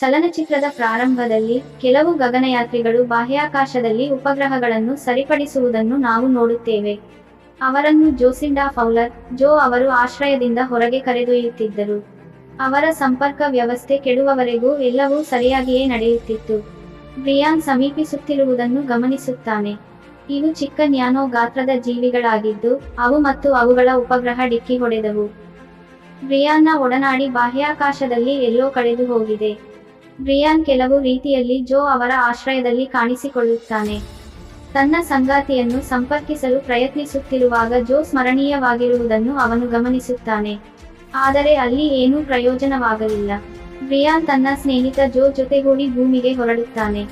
ಚಲನಚಿತ್ರದ ಪ್ರಾರಂಭದಲ್ಲಿ ಕೆಲವು ಗಗನಯಾತ್ರಿಗಳು ಬಾಹ್ಯಾಕಾಶದಲ್ಲಿ ಉಪಗ್ರಹಗಳನ್ನು ಸರಿಪಡಿಸುವುದನ್ನು ನಾವು ನೋಡುತ್ತೇವೆ. ಅವರನ್ನು ಜೋಸಿಂಡಾ ಫೌಲರ್, ಜೋ ಅವರು ಆಶ್ರಯದಿಂದ ಹೊರಗೆ ಕರೆದೊಯ್ಯುತ್ತಿದ್ದರು. ಅವರ ಸಂಪರ್ಕ ವ್ಯವಸ್ಥೆ ಕೆಡುವವರೆಗೂ ಎಲ್ಲವೂ ಸರಿಯಾಗಿಯೇ ನಡೆಯುತ್ತಿತ್ತು. ಬ್ರಿಯಾನ್ ಸಮೀಪಿಸುತ್ತಿರುವುದನ್ನು ಗಮನಿಸುತ್ತಾನೆ. ಇವು ಚಿಕ್ಕ ನ್ಯಾನೋ ಗಾತ್ರದ ಜೀವಿಗಳಾಗಿದ್ದು, ಅವು ಮತ್ತು ಅವುಗಳ ಉಪಗ್ರಹ ಡಿಕ್ಕಿ ಹೊಡೆದವು. ಬ್ರಿಯಾನ್ನ ಒಡನಾಡಿ ಬಾಹ್ಯಾಕಾಶದಲ್ಲಿ ಎಲ್ಲೋ ಕಳೆದು ಹೋಗಿದೆ ಬ್ರಿಯಾನ್ ಕೆಲವು ರೀತಿಯಲ್ಲಿ ಜೋ ಅವರ ಆಶ್ರಯದಲ್ಲಿ ಕಾಣಿಸಿಕೊಳ್ಳುತ್ತಾನೆ. ತನ್ನ ಸಂಗಾತಿಯನ್ನು ಸಂಪರ್ಕಿಸಲು ಪ್ರಯತ್ನಿಸುತ್ತಿರುವಾಗ ಜೋ ಸ್ಮರಣೀಯವಾಗಿರುವುದನ್ನು ಅವನು ಗಮನಿಸುತ್ತಾನೆ. ಆದರೆ ಅಲ್ಲಿ ಏನೂ ಪ್ರಯೋಜನವಾಗಲಿಲ್ಲ. ಬ್ರಿಯಾನ್ ತನ್ನ ಸ್ನೇಹಿತ ಜೋ ಜೊತೆಗೂಡಿ ಭೂಮಿಗೆ ಹೊರಡುತ್ತಾನೆ.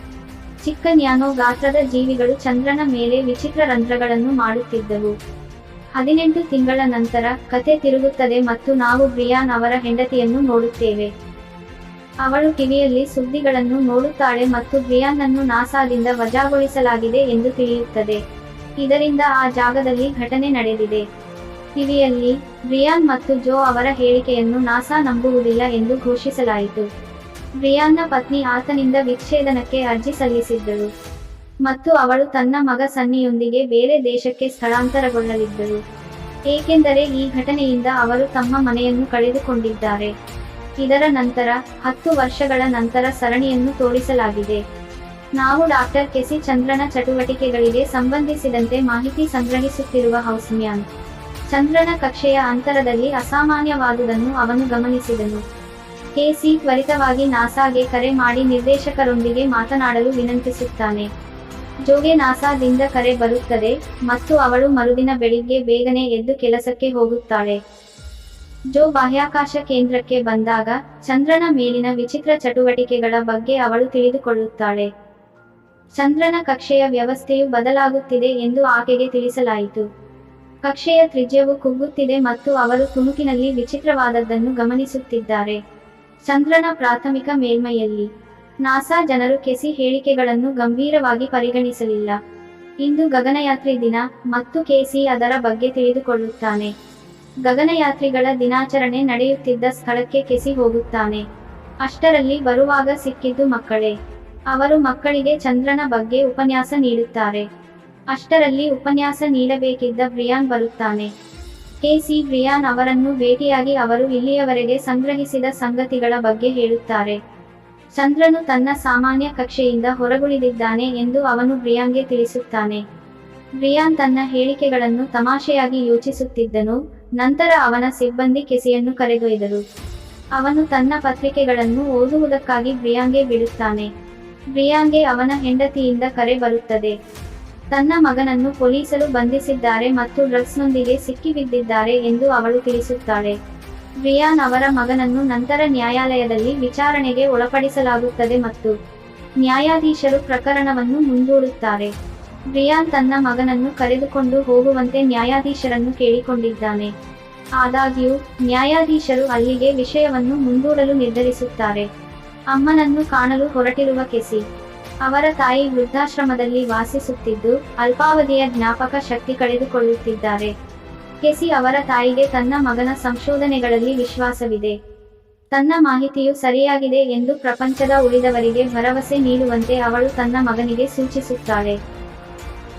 ಚಿಕ್ಕ ನ್ಯಾನೋ ಗಾತ್ರದ ಜೀವಿಗಳು ಚಂದ್ರನ ಮೇಲೆ ವಿಚಿತ್ರ ರಂಧ್ರಗಳನ್ನು ಮಾಡುತ್ತಿದ್ದವು. ಹದಿನೆಂಟು ತಿಂಗಳ ನಂತರ ಕತೆ ತಿರುಗುತ್ತದೆ ಮತ್ತು ನಾವು ಬ್ರಿಯಾನ್ ಅವರ ಹೆಂಡತಿಯನ್ನು ನೋಡುತ್ತೇವೆ. ಅವಳು ಕಿವಿಯಲ್ಲಿ ಸುದ್ದಿಗಳನ್ನು ನೋಡುತ್ತಾಳೆ ಮತ್ತು ಬ್ರಿಯಾನ್ನನ್ನು ನಾಸಾದಿಂದ ವಜಾಗೊಳಿಸಲಾಗಿದೆ ಎಂದು ತಿಳಿಯುತ್ತದೆ. ಇದರಿಂದ ಆ ಜಾಗದಲ್ಲಿ ಘಟನೆ ನಡೆದಿದೆ. ಕಿವಿಯಲ್ಲಿ ಬ್ರಿಯಾನ್ ಮತ್ತು ಜೋ ಅವರ ಹೇಳಿಕೆಯನ್ನು ನಾಸಾ ನಂಬುವುದಿಲ್ಲ ಎಂದು ಘೋಷಿಸಲಾಯಿತು. ಬ್ರಿಯಾನ್ನ ಪತ್ನಿ ಆತನಿಂದ ವಿಚ್ಛೇದನಕ್ಕೆ ಅರ್ಜಿ ಸಲ್ಲಿಸಿದ್ದಳು. ಮತ್ತು ಅವಳು ತನ್ನ ಮಗ ಸನ್ನಿಯೊಂದಿಗೆ ಬೇರೆ ದೇಶಕ್ಕೆ ಸ್ಥಳಾಂತರಗೊಳ್ಳಲಿದ್ದಳು. ಏಕೆಂದರೆ ಈ ಘಟನೆಯಿಂದ ಅವರು ತಮ್ಮ ಮನೆಯನ್ನು ಕಳೆದುಕೊಂಡಿದ್ದಾರೆ. ಇದರ ನಂತರ, ಹತ್ತು ವರ್ಷಗಳ ನಂತರ ಸರಣಿಯನ್ನು ತೋರಿಸಲಾಗಿದೆ. ನಾವು ಡಾಕ್ಟರ್ ಕೆಸಿ ಚಂದ್ರನ ಚಟುವಟಿಕೆಗಳಿಗೆ ಸಂಬಂಧಿಸಿದಂತೆ ಮಾಹಿತಿ ಸಂಗ್ರಹಿಸುತ್ತಿರುವ ಹೌಸ್ಮ್ಯಾನ್. ಚಂದ್ರನ ಕಕ್ಷೆಯ ಅಂತರದಲ್ಲಿ ಅಸಾಮಾನ್ಯವಾದುದನ್ನು ಅವನು ಗಮನಿಸಿದನು. ಕೆಸಿ ತ್ವರಿತವಾಗಿ ನಾಸಾಗೆ ಕರೆ ಮಾಡಿ ನಿರ್ದೇಶಕರೊಂದಿಗೆ ಮಾತನಾಡಲು ವಿನಂತಿಸುತ್ತಾನೆ. ಜೋಗೆ ನಾಸಾದಿಂದ ಕರೆ ಬರುತ್ತದೆ, ಮತ್ತು ಅವಳು ಮರುದಿನ ಬೆಳಿಗ್ಗೆ ಬೇಗನೆ ಎದ್ದು ಕೆಲಸಕ್ಕೆ ಹೋಗುತ್ತಾಳೆ. ಜೋ ಬಾಹ್ಯಾಕಾಶ ಕೇಂದ್ರಕ್ಕೆ ಬಂದಾಗ ಚಂದ್ರನ ಮೇಲಿನ ವಿಚಿತ್ರ ಚಟುವಟಿಕೆಗಳ ಬಗ್ಗೆ ಅವಳು ತಿಳಿದುಕೊಳ್ಳುತ್ತಾಳೆ. ಚಂದ್ರನ ಕಕ್ಷೆಯ ವ್ಯವಸ್ಥೆಯು ಬದಲಾಗುತ್ತಿದೆ ಎಂದು ಆಕೆಗೆ ತಿಳಿಸಲಾಯಿತು. ಕಕ್ಷೆಯ ತ್ರಿಜ್ಯವು ಕುಗ್ಗುತ್ತಿದೆ ಮತ್ತು ಅವರು ತುಣುಕಿನಲ್ಲಿ ವಿಚಿತ್ರವಾದದ್ದನ್ನು ಗಮನಿಸುತ್ತಿದ್ದಾರೆ. ಚಂದ್ರನ ಪ್ರಾಥಮಿಕ ಮೇಲ್ಮೈಯಲ್ಲಿ ನಾಸಾ ಜನರು ಕೆಸಿ ಹೇಳಿಕೆಗಳನ್ನು ಗಂಭೀರವಾಗಿ ಪರಿಗಣಿಸಲಿಲ್ಲ. ಇಂದು ಗಗನಯಾತ್ರಿ ದಿನ ಮತ್ತು ಕೆಸಿ ಅದರ ಬಗ್ಗೆ ತಿಳಿದುಕೊಳ್ಳುತ್ತಾನೆ. ಗಗನಯಾತ್ರಿಗಳ ದಿನಾಚರಣೆ ನಡೆಯುತ್ತಿದ್ದ ಸ್ಥಳಕ್ಕೆ ಕೆಸಿ ಹೋಗುತ್ತಾನೆ. ಅಷ್ಟರಲ್ಲಿ ಬರುವಾಗ ಸಿಕ್ಕಿದ್ದು ಮಕ್ಕಳೇ. ಅವರು ಮಕ್ಕಳಿಗೆ ಚಂದ್ರನ ಬಗ್ಗೆ ಉಪನ್ಯಾಸ ನೀಡುತ್ತಾರೆ. ಅಷ್ಟರಲ್ಲಿ ಉಪನ್ಯಾಸ ನೀಡಬೇಕಿದ್ದ ಬ್ರಿಯಾನ್ ಬರುತ್ತಾನೆ. ಕೆಸಿ ಬ್ರಿಯಾನ್ ಅವರನ್ನು ಭೇಟಿಯಾಗಿ ಅವರು ಇಲ್ಲಿಯವರೆಗೆ ಸಂಗ್ರಹಿಸಿದ ಸಂಗತಿಗಳ ಬಗ್ಗೆ ಹೇಳುತ್ತಾರೆ. ಚಂದ್ರನು ತನ್ನ ಸಾಮಾನ್ಯ ಕಕ್ಷೆಯಿಂದ ಹೊರಗುಳಿದಿದ್ದಾನೆ ಎಂದು ಅವನು ಬ್ರಿಯಾನ್ಗೆ ತಿಳಿಸುತ್ತಾನೆ. ಬ್ರಿಯಾನ್ ತನ್ನ ಹೇಳಿಕೆಗಳನ್ನು ತಮಾಷೆಯಾಗಿ ಯೋಚಿಸುತ್ತಿದ್ದನು. ನಂತರ ಅವನ ಸಿಬ್ಬಂದಿ ಕೆಸಿಯನ್ನು ಕರೆದೊಯ್ದರು. ಅವನು ತನ್ನ ಪತ್ರಿಕೆಗಳನ್ನು ಓದುವುದಕ್ಕಾಗಿ ಬ್ರಿಯಾಂಗೆ ಬಿಡುತ್ತಾನೆ. ಬ್ರಿಯಾಂಗೆ ಅವನ ಹೆಂಡತಿಯಿಂದ ಕರೆ ಬರುತ್ತದೆ. ತನ್ನ ಮಗನನ್ನು ಪೊಲೀಸರು ಬಂಧಿಸಿದ್ದಾರೆ ಮತ್ತು ಡ್ರಗ್ಸ್ನೊಂದಿಗೆ ಸಿಕ್ಕಿಬಿದ್ದಿದ್ದಾರೆ ಎಂದು ಅವಳು ತಿಳಿಸುತ್ತಾಳೆ. ಬ್ರಿಯಾನ್ ಅವರ ಮಗನನ್ನು ನಂತರ ನ್ಯಾಯಾಲಯದಲ್ಲಿ ವಿಚಾರಣೆಗೆ ಒಳಪಡಿಸಲಾಗುತ್ತದೆ ಮತ್ತು ನ್ಯಾಯಾಧೀಶರು ಪ್ರಕರಣವನ್ನು ಮುಂದೂಡುತ್ತಾರೆ. ಬ್ರಿಯಾನ್ ತನ್ನ ಮಗನನ್ನು ಕರೆದುಕೊಂಡು ಹೋಗುವಂತೆ ನ್ಯಾಯಾಧೀಶರನ್ನು ಕೇಳಿಕೊಂಡಿದ್ದಾನೆ. ಆದಾಗ್ಯೂ, ನ್ಯಾಯಾಧೀಶರು ಅಲ್ಲಿಗೆ ವಿಷಯವನ್ನು ಮುಂದೂಡಲು ನಿರ್ಧರಿಸುತ್ತಾರೆ. ಅಮ್ಮನನ್ನು ಕಾಣಲು ಹೊರಟಿರುವ ಕೆಸಿ. ಅವರ ತಾಯಿ ವೃದ್ಧಾಶ್ರಮದಲ್ಲಿ ವಾಸಿಸುತ್ತಿದ್ದು, ಅಲ್ಪಾವಧಿಯ ಜ್ಞಾಪಕ ಶಕ್ತಿ ಕಳೆದುಕೊಳ್ಳುತ್ತಿದ್ದಾರೆ. ಕೆಸಿ ಅವರ ತಾಯಿಗೆ ತನ್ನ ಮಗನ ಸಂಶೋಧನೆಗಳಲ್ಲಿ ವಿಶ್ವಾಸವಿದೆ. ತನ್ನ ಮಾಹಿತಿಯು ಸರಿಯಾಗಿದೆ ಎಂದು ಪ್ರಪಂಚದ ಉಳಿದವರಿಗೆ ಭರವಸೆ ನೀಡುವಂತೆ ಅವಳು ತನ್ನ ಮಗನಿಗೆ ಸೂಚಿಸುತ್ತಾಳೆ.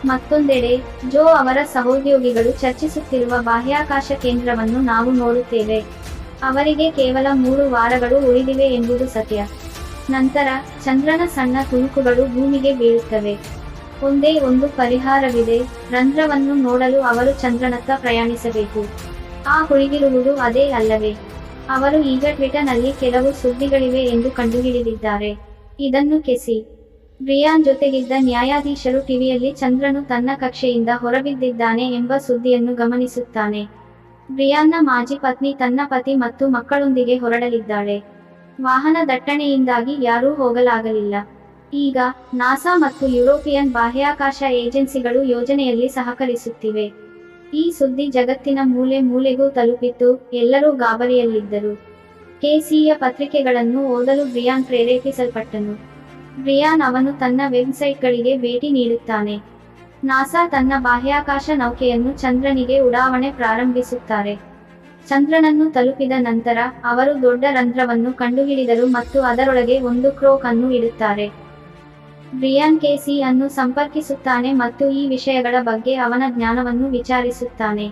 ಮತ್ತೊಂದೆಡೆ, ಜೋ ಅವರ ಸಹೋದ್ಯೋಗಿಗಳು ಚರ್ಚಿಸುತ್ತಿರುವ ಬಾಹ್ಯಾಕಾಶ ಕೇಂದ್ರವನ್ನು ನಾವು ನೋಡುತ್ತೇವೆ. ಅವರಿಗೆ ಕೇವಲ ಮೂರು ವಾರಗಳು ಉಳಿದಿವೆ ಎಂಬುದು ಸತ್ಯ. ನಂತರ, ಚಂದ್ರನ ಸಣ್ಣ ತುಣುಕುಗಳು ಭೂಮಿಗೆ ಬೀಳುತ್ತವೆ. ಒಂದೇ ಒಂದು ಪರಿಹಾರವಿದೆ, ರಂಧ್ರವನ್ನು ನೋಡಲು ಅವರು ಚಂದ್ರನತ್ತ ಪ್ರಯಾಣಿಸಬೇಕು. ಆ ಹುಳಿಗಿರುವುದು ಅದೇ ಅಲ್ಲವೇ. ಅವರು ಈಗ ಟ್ವಿಟರ್ನಲ್ಲಿ ಕೆಲವು ಸುದ್ದಿಗಳಿವೆ ಎಂದು ಕಂಡುಹಿಡಿದಿದ್ದಾರೆ. ಇದನ್ನು ಕೆಸಿ. ಬ್ರಿಯಾನ್ ಜೊತೆಗಿದ್ದ ನ್ಯಾಯಾಧೀಶರು ಟಿವಿಯಲ್ಲಿ ಚಂದ್ರನು ತನ್ನ ಕಕ್ಷೆಯಿಂದ ಹೊರಬಿದ್ದಿದ್ದಾನೆ ಎಂಬ ಸುದ್ದಿಯನ್ನು ಗಮನಿಸುತ್ತಾನೆ. ಬ್ರಿಯಾನ್ನ ಮಾಜಿ ಪತ್ನಿ ತನ್ನ ಪತಿ ಮತ್ತು ಮಕ್ಕಳೊಂದಿಗೆ ಹೊರಡಲಿದ್ದಾಳೆ. ವಾಹನ ದಟ್ಟಣೆಯಿಂದಾಗಿ ಯಾರೂ ಹೋಗಲಾಗಲಿಲ್ಲ. ಈಗ ನಾಸಾ ಮತ್ತು ಯುರೋಪಿಯನ್ ಬಾಹ್ಯಾಕಾಶ ಏಜೆನ್ಸಿಗಳು ಯೋಜನೆಯಲ್ಲಿ ಸಹಕರಿಸುತ್ತಿವೆ. ಈ ಸುದ್ದಿ ಜಗತ್ತಿನ ಮೂಲೆ ಮೂಲೆಗೂ ತಲುಪಿತ್ತು ಎಲ್ಲರೂ ಗಾಬರಿಯಲ್ಲಿದ್ದರು. ಕೆಸಿಯ ಪತ್ರಿಕೆಗಳನ್ನು ಓದಲು ಬ್ರಿಯಾನ್ ಪ್ರೇರೇಪಿಸಲ್ಪಟ್ಟನು. ಬ್ರಿಯಾನ್ ಅವನು ತನ್ನ ವೆಬ್ಸೈಟ್ಗಳಿಗೆ ಭೇಟಿ ನೀಡುತ್ತಾನೆ. ನಾಸಾ ತನ್ನ ಬಾಹ್ಯಾಕಾಶ ನೌಕೆಯನ್ನು ಚಂದ್ರನಿಗೆ ಉಡಾವಣೆ ಪ್ರಾರಂಭಿಸುತ್ತಾರೆ. ಚಂದ್ರನನ್ನು ತಲುಪಿದ ನಂತರ, ಅವರು ದೊಡ್ಡ ರಂಧ್ರವನ್ನು ಕಂಡುಹಿಡಿದರು ಮತ್ತು ಅದರೊಳಗೆ ಒಂದು ಕ್ರೋಕ್ ಅನ್ನು ಇಡುತ್ತಾರೆ. ಬ್ರಿಯಾನ್ ಕೆಸಿ ಅನ್ನು ಸಂಪರ್ಕಿಸುತ್ತಾನೆ ಮತ್ತು ಈ ವಿಷಯಗಳ ಬಗ್ಗೆ ಅವನ ಜ್ಞಾನವನ್ನು ವಿಚಾರಿಸುತ್ತಾನೆ.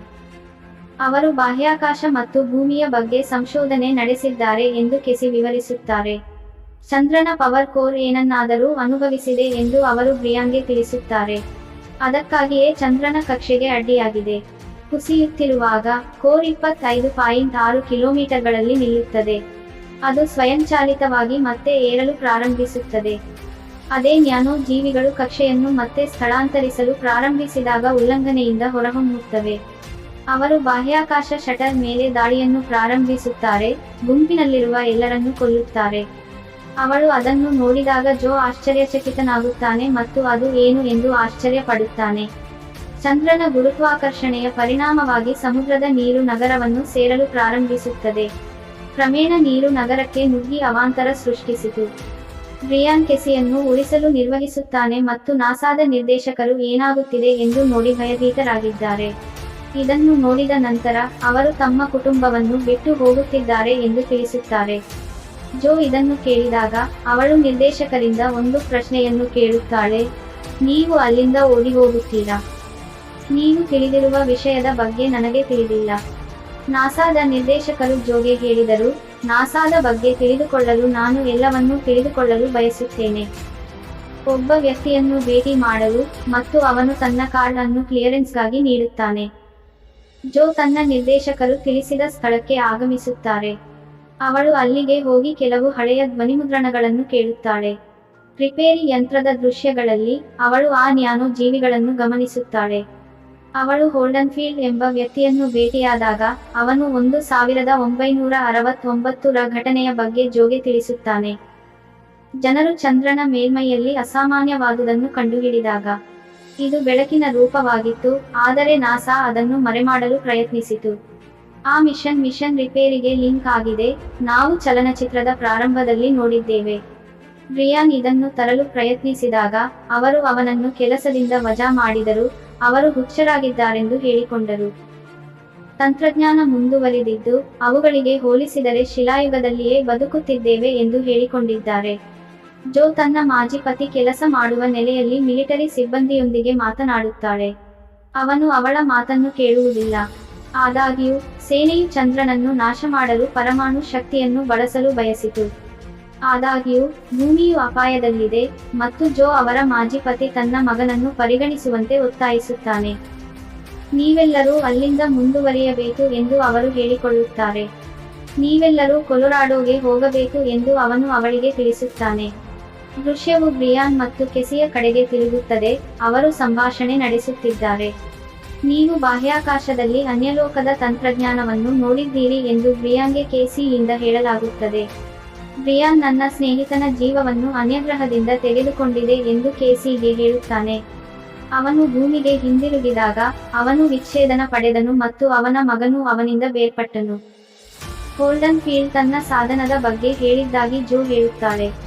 ಅವರು ಬಾಹ್ಯಾಕಾಶ ಮತ್ತು ಭೂಮಿಯ ಬಗ್ಗೆ ಸಂಶೋಧನೆ ನಡೆಸಿದ್ದಾರೆ ಎಂದು ಕೆಸಿ ವಿವರಿಸುತ್ತಾರೆ. ಚಂದ್ರನ ಪವರ್ ಕೋರ್ ಏನನ್ನಾದರೂ ಅನುಭವಿಸಿದೆ ಎಂದು ಅವರು ಪ್ರಿಯಾಂಗೆ ತಿಳಿಸುತ್ತಾರೆ. ಅದಕ್ಕಾಗಿಯೇ ಚಂದ್ರನ ಕಕ್ಷೆಗೆ ಅಡ್ಡಿಯಾಗಿದೆ. ಕುಸಿಯುತ್ತಿರುವಾಗ ಕೋರ್ ಇಪ್ಪತ್ತೈದು ಪಾಯಿಂಟ್ ಆರು ಕಿಲೋಮೀಟರ್ಗಳಲ್ಲಿ ನಿಲ್ಲುತ್ತದೆ. ಅದು ಸ್ವಯಂಚಾಲಿತವಾಗಿ ಮತ್ತೆ ಏರಲು ಪ್ರಾರಂಭಿಸುತ್ತದೆ. ಅದೇ ನ್ಯಾನೋ ಜೀವಿಗಳು ಕಕ್ಷೆಯನ್ನು ಮತ್ತೆ ಸ್ಥಳಾಂತರಿಸಲು ಪ್ರಾರಂಭಿಸಿದಾಗ ಉಲ್ಲಂಘನೆಯಿಂದ ಹೊರಹೊಮ್ಮುತ್ತವೆ. ಅವರು ಬಾಹ್ಯಾಕಾಶ ಶಟರ್ ಮೇಲೆ ದಾಳಿಯನ್ನು ಪ್ರಾರಂಭಿಸುತ್ತಾರೆ, ಗುಂಪಿನಲ್ಲಿರುವ ಎಲ್ಲರನ್ನೂ ಕೊಲ್ಲುತ್ತಾರೆ. ಅವಳು ಅದನ್ನು ನೋಡಿದಾಗ ಜೋ ಆಶ್ಚರ್ಯಚಕಿತನಾಗುತ್ತಾನೆ ಮತ್ತು ಅದು ಏನು ಎಂದು ಆಶ್ಚರ್ಯ ಪಡುತ್ತಾನೆ ಚಂದ್ರನ ಗುರುತ್ವಾಕರ್ಷಣೆಯ ಪರಿಣಾಮವಾಗಿ ಸಮುದ್ರದ ನೀರು ನಗರವನ್ನು ಸೇರಲು ಪ್ರಾರಂಭಿಸುತ್ತದೆ. ಕ್ರಮೇಣ ನೀರು ನಗರಕ್ಕೆ ನುಗ್ಗಿ ಅವಾಂತರ ಸೃಷ್ಟಿಸಿತು. ಬ್ರಿಯಾನ್ ಕೆಸಿಯನ್ನು ಉಳಿಸಲು ನಿರ್ವಹಿಸುತ್ತಾನೆ ಮತ್ತು ನಾಸಾದ ನಿರ್ದೇಶಕರು ಏನಾಗುತ್ತಿದೆ ಎಂದು ನೋಡಿ ಭಯಭೀತರಾಗಿದ್ದಾರೆ. ಇದನ್ನು ನೋಡಿದ ನಂತರ ಅವರು ತಮ್ಮ ಕುಟುಂಬವನ್ನು ಬಿಟ್ಟು ಹೋಗುತ್ತಿದ್ದಾರೆ ಎಂದು ತಿಳಿಸುತ್ತಾರೆ. ಜೋ ಇದನ್ನು ಕೇಳಿದಾಗ ಅವಳು ನಿರ್ದೇಶಕರಿಂದ ಒಂದು ಪ್ರಶ್ನೆಯನ್ನು ಕೇಳುತ್ತಾಳೆ. ನೀವು ಅಲ್ಲಿಂದ ಓಡಿ ಹೋಗುತ್ತೀರಾ ನೀನು ತಿಳಿದಿರುವ ವಿಷಯದ ಬಗ್ಗೆ ನನಗೆ ತಿಳಿದಿಲ್ಲ. ನಾಸಾದ ನಿರ್ದೇಶಕರು ಜೋಗೆ ಹೇಳಿದರು, ನಾಸಾದ ಬಗ್ಗೆ ತಿಳಿದುಕೊಳ್ಳಲು ನಾನು ಎಲ್ಲವನ್ನೂ ತಿಳಿದುಕೊಳ್ಳಲು ಬಯಸುತ್ತೇನೆ. ಒಬ್ಬ ವ್ಯಕ್ತಿಯನ್ನು ಭೇಟಿ ಮಾಡಲು ಮತ್ತು ಅವನು ತನ್ನ ಕಾರ್ಡ್ ಅನ್ನು ಕ್ಲಿಯರೆನ್ಸ್ಗಾಗಿ ನೀಡುತ್ತಾನೆ. ಜೋ ತನ್ನ ನಿರ್ದೇಶಕರು ತಿಳಿಸಿದ ಸ್ಥಳಕ್ಕೆ ಆಗಮಿಸುತ್ತಾರೆ. ಅವಳು ಅಲ್ಲಿಗೆ ಹೋಗಿ ಕೆಲವು ಹಳೆಯ ಧ್ವನಿಮುದ್ರಣಗಳನ್ನು ಕೇಳುತ್ತಾಳೆ. ರಿಪೇರಿ ಯಂತ್ರದ ದೃಶ್ಯಗಳಲ್ಲಿ ಅವಳು ಆ ನ್ಯಾನೋ ಜೀವಿಗಳನ್ನು ಗಮನಿಸುತ್ತಾಳೆ. ಅವಳು ಹೋಲ್ಡನ್ ಫೀಲ್ಡ್ ಎಂಬ ವ್ಯಕ್ತಿಯನ್ನು ಭೇಟಿಯಾದಾಗ ಅವನು ಒಂದು ಸಾವಿರದ ಒಂಬೈನೂರ ಅರವತ್ತೊಂಬತ್ತರ ಘಟನೆಯ ಬಗ್ಗೆ ಜೋಗೆ ತಿಳಿಸುತ್ತಾನೆ. ಜನರು ಚಂದ್ರನ ಮೇಲ್ಮೈಯಲ್ಲಿ ಅಸಾಮಾನ್ಯವಾದುದನ್ನು ಕಂಡುಹಿಡಿದಾಗ ಇದು ಬೆಳಕಿನ ರೂಪವಾಗಿತ್ತು, ಆದರೆ ನಾಸಾ ಅದನ್ನು ಮರೆಮಾಡಲು ಪ್ರಯತ್ನಿಸಿತು. ಆ ಮಿಷನ್ ಮಿಷನ್ ರಿಪೇರಿಗೆ ಲಿಂಕ್ ಆಗಿದೆ. ನಾವು ಚಲನಚಿತ್ರದ ಪ್ರಾರಂಭದಲ್ಲಿ ನೋಡಿದ್ದೇವೆ. ರಿಯಾನ್ ಇದನ್ನು ತರಲು ಪ್ರಯತ್ನಿಸಿದಾಗ, ಅವರು ಅವನನ್ನು ಕೆಲಸದಿಂದ ವಜಾ ಮಾಡಿದರು. ಅವರು ಹುಚ್ಚರಾಗಿದ್ದಾರೆಂದು ಹೇಳಿಕೊಂಡರು. ತಂತ್ರಜ್ಞಾನ ಮುಂದುವರಿದಿದ್ದು, ಅವುಗಳಿಗೆ ಹೋಲಿಸಿದರೆ ಶಿಲಾಯುಗದಲ್ಲಿಯೇ ಬದುಕುತ್ತಿದ್ದೇವೆ ಎಂದು ಹೇಳಿಕೊಂಡಿದ್ದಾರೆ. ಜೋ ತನ್ನ ಮಾಜಿ ಪತಿ ಕೆಲಸ ಮಾಡುವ ನೆಲೆಯಲ್ಲಿ ಮಿಲಿಟರಿ ಸಿಬ್ಬಂದಿಯೊಂದಿಗೆ ಮಾತನಾಡುತ್ತಾಳೆ. ಅವನು ಅವಳ ಮಾತನ್ನು ಕೇಳುವುದಿಲ್ಲ. ಆದಾಗ್ಯೂ ಸೇನೆಯು ಚಂದ್ರನನ್ನು ನಾಶ ಮಾಡಲು ಪರಮಾಣು ಶಕ್ತಿಯನ್ನು ಬಳಸಲು ಬಯಸಿತು. ಆದಾಗ್ಯೂ, ಭೂಮಿಯು ಅಪಾಯದಲ್ಲಿದೆ ಮತ್ತು ಜೋ ಅವರ ಮಾಜಿ ಪತಿ ತನ್ನ ಮಗನನ್ನು ಪರಿಗಣಿಸುವಂತೆ ಒತ್ತಾಯಿಸುತ್ತಾನೆ. ನೀವೆಲ್ಲರೂ ಅಲ್ಲಿಂದ ಮುಂದುವರಿಯಬೇಕು ಎಂದು ಅವರು ಹೇಳಿಕೊಳ್ಳುತ್ತಾರೆ. ನೀವೆಲ್ಲರೂ ಕೊಲೊರಾಡೋಗೆ ಹೋಗಬೇಕು ಎಂದು ಅವನು ಅವಳಿಗೆ ತಿಳಿಸುತ್ತಾನೆ. ದೃಶ್ಯವು ಬ್ರಿಯಾನ್ ಮತ್ತು ಕೆಸಿಯ ಕಡೆಗೆ ತಿರುಗುತ್ತದೆ, ಅವರು ಸಂಭಾಷಣೆ ನಡೆಸುತ್ತಿದ್ದಾರೆ. ನೀವು ಬಾಹ್ಯಾಕಾಶದಲ್ಲಿ ಅನ್ಯಲೋಕದ ತಂತ್ರಜ್ಞಾನವನ್ನು ನೋಡಿದ್ದೀರಿ ಎಂದು ಬ್ರಿಯಾನ್ಗೆ ಕೆಸಿಯಿಂದ ಹೇಳಲಾಗುತ್ತದೆ. ಬ್ರಿಯಾನ್ ನನ್ನ ಸ್ನೇಹಿತನ ಜೀವವನ್ನು ಅನ್ಯಗ್ರಹದಿಂದ ತೆಗೆದುಕೊಂಡಿದೆ ಎಂದು ಕೆಸಿಗೆ ಹೇಳುತ್ತಾನೆ. ಅವನು ಭೂಮಿಗೆ ಹಿಂದಿರುಗಿದಾಗ, ಅವನು ವಿಚ್ಛೇದನ ಪಡೆದನು ಮತ್ತು ಅವನ ಮಗನು ಅವನಿಂದ ಬೇರ್ಪಟ್ಟನು. ಗೋಲ್ಡನ್ ಫೀಲ್ಡ್ ತನ್ನ ಸಾಧನದ ಬಗ್ಗೆ ಹೇಳಿದ್ದಾಗಿ ಜೋ ಹೇಳುತ್ತಾಳೆ.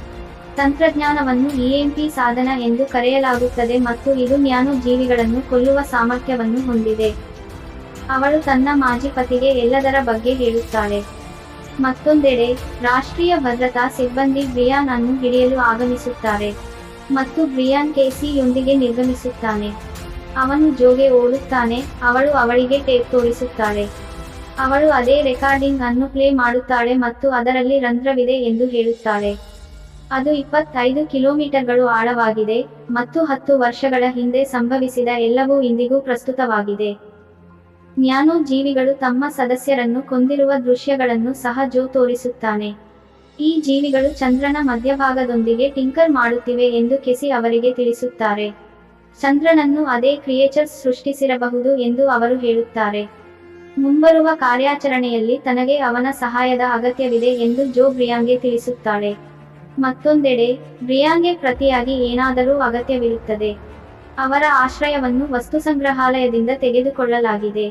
ತಂತ್ರಜ್ಞಾನವನ್ನು ಇಎಂಪಿ ಸಾಧನ ಎಂದು ಕರೆಯಲಾಗುತ್ತದೆ ಮತ್ತು ಇದು ನ್ಯಾನೋ ಜೀವಿಗಳನ್ನು ಕೊಲ್ಲುವ ಸಾಮರ್ಥ್ಯವನ್ನು ಹೊಂದಿದೆ. ಅವಳು ತನ್ನ ಮಾಜಿ ಪತಿಗೆ ಎಲ್ಲದರ ಬಗ್ಗೆ ಹೇಳುತ್ತಾಳೆ. ಮತ್ತೊಂದೆಡೆ, ರಾಷ್ಟ್ರೀಯ ಭದ್ರತಾ ಸಿಬ್ಬಂದಿ ಬ್ರಿಯಾನ್ ಅನ್ನು ಹಿಡಿಯಲು ಆಗಮಿಸುತ್ತಾರೆ ಮತ್ತು ಬ್ರಿಯಾನ್ ಕೆಸಿಯೊಂದಿಗೆ ನಿರ್ಗಮಿಸುತ್ತಾನೆ. ಅವನು ಜೋಗೆ ಓಡುತ್ತಾನೆ, ಅವಳು ಅವಳಿಗೆ ಟೇಪ್ ತೋರಿಸುತ್ತಾಳೆ. ಅವಳು ಅದೇ ರೆಕಾರ್ಡಿಂಗ್ ಅನ್ನು ಪ್ಲೇ ಮಾಡುತ್ತಾಳೆ ಮತ್ತು ಅದರಲ್ಲಿ ರಂಧ್ರವಿದೆ ಎಂದು ಹೇಳುತ್ತಾಳೆ. ಅದು ಇಪ್ಪತ್ತೈದು ಕಿಲೋಮೀಟರ್ಗಳು ಆಳವಾಗಿದೆ ಮತ್ತು ಹತ್ತು ವರ್ಷಗಳ ಹಿಂದೆ ಸಂಭವಿಸಿದ ಎಲ್ಲವೂ ಇಂದಿಗೂ ಪ್ರಸ್ತುತವಾಗಿದೆ. ನ್ಯಾನೋ ಜೀವಿಗಳು ತಮ್ಮ ಸದಸ್ಯರನ್ನು ಕೊಂದಿರುವ ದೃಶ್ಯಗಳನ್ನು ಸಹ ಜೋ ತೋರಿಸುತ್ತಾನೆ. ಈ ಜೀವಿಗಳು ಚಂದ್ರನ ಮಧ್ಯಭಾಗದೊಂದಿಗೆ ಟಿಂಕರ್ ಮಾಡುತ್ತಿವೆ ಎಂದು ಕೆಸಿ ಅವರಿಗೆ ತಿಳಿಸುತ್ತಾರೆ. ಚಂದ್ರನನ್ನು ಅದೇ ಕ್ರಿಯೇಚರ್ಸ್ ಸೃಷ್ಟಿಸಿರಬಹುದು ಎಂದು ಅವರು ಹೇಳುತ್ತಾರೆ. ಮುಂಬರುವ ಕಾರ್ಯಾಚರಣೆಯಲ್ಲಿ ತನಗೆ ಅವನ ಸಹಾಯದ ಅಗತ್ಯವಿದೆ ಎಂದು ಜೋ ಬ್ರಿಯಾಂಗೆ ತಿಳಿಸುತ್ತಾಳೆ. ಮತ್ತೊಂದೆಡೆ ಬ್ರಿಯಾಂಗೆ ಪ್ರತಿಯಾಗಿ ಏನಾದರೂ ಅಗತ್ಯವಿರುತ್ತದೆ. ಅವರ ಆಶ್ರಯವನ್ನು ವಸ್ತುಸಂಗ್ರಹಾಲಯದಿಂದ ತೆಗೆದುಕೊಳ್ಳಲಾಗಿದೆ.